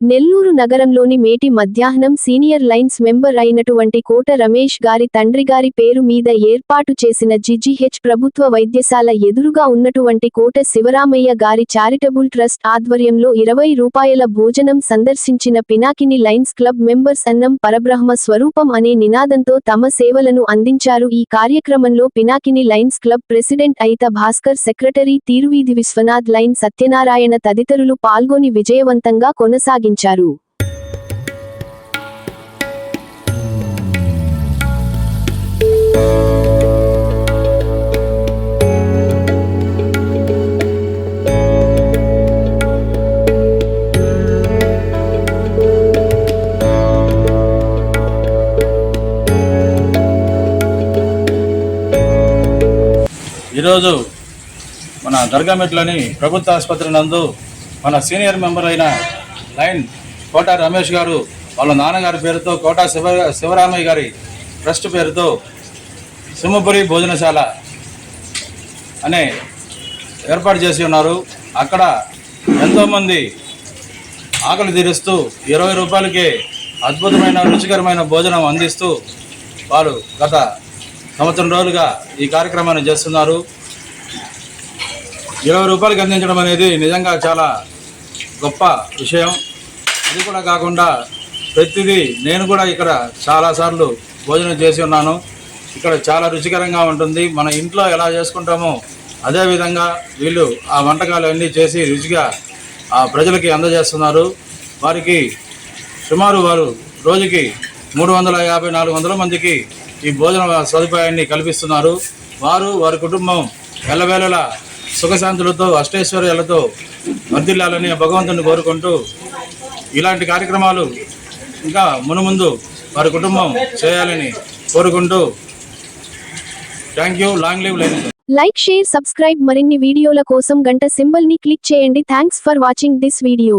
నెల్లూరు నగరంలోని మేటి మధ్యాహ్నం సీనియర్ లైన్స్ మెంబర్ అయినటువంటి కోట రమేష్ గారి తండ్రి గారి పేరు మీద ఏర్పాటు చేసిన జిజిహెచ్ ప్రభుత్వ వైద్యశాల ఎదురుగా ఉన్నటువంటి కోట శివరామయ్య గారి చారిటబుల్ ట్రస్ట్ ఆధ్వర్యంలో ఇరవై రూపాయల భోజనం సందర్శించిన పినాకిని లైన్స్ క్లబ్ మెంబర్స్ అన్నం పరబ్రహ్మ స్వరూపం అనే నినాదంతో తమ సేవలను అందించారు. ఈ కార్యక్రమంలో Pinakini Lions club president Ayitha Bhaskar secretary Tiruveedhi Viswanath Lion Satyanarayana తదితరులు పాల్గొని విజయవంతంగా ప్రకటించారు ఈరోజు మన దర్గామెట్లోని ప్రభుత్వ ఆసుపత్రి నందు మన సీనియర్ మెంబర్ అయిన లైన్. కోట రమేష్ గారు వాళ్ళ నాన్నగారి పేరుతో కోట శివ శివరామయ్య గారి ట్రస్ట్ పేరుతో సింహపురి భోజనశాల అనే ఏర్పాటు చేసి ఉన్నారు. అక్కడ ఎంతోమంది ఆకలి తీరుస్తూ ఇరవై రూపాయలకే అద్భుతమైన రుచికరమైన భోజనం అందిస్తూ వారు గత సంవత్సరం రోజులుగా ఈ కార్యక్రమాన్ని చేస్తున్నారు. ఇరవై రూపాయలకి అందించడం అనేది నిజంగా చాలా గొప్ప విషయం. అది కూడా కాకుండా ప్రతిదీ నేను కూడా ఇక్కడ చాలాసార్లు భోజనం చేసి ఉన్నాను. ఇక్కడ చాలా రుచికరంగా ఉంటుంది. మన ఇంట్లో ఎలా చేసుకుంటామో అదేవిధంగా వీళ్ళు ఆ వంటకాలు అన్నీ చేసి రుచిగా ఆ ప్రజలకి అందజేస్తున్నారు. వారికి సుమారు వారు రోజుకి మూడు వందల యాభై నాలుగు వందల మందికి ఈ భోజన సదుపాయాన్ని కల్పిస్తున్నారు. వారు వారి కుటుంబం ఎల్లవేళలా సుఖశాంతులతో అష్టైశ్వర్యాలతో వర్ధిల్లాలని భగవంతుని కోరుకుంటూ ఇలాంటి కార్యక్రమాలు ఇంకా మునుముందు వారి కుటుంబం చేయాలని కోరుకుంటూ thank you long live Lion. Like share subscribe మరిన్ని వీడియోల కోసం గంట సింబల్ని క్లిక్ చేయండి. Thanks for watching this video.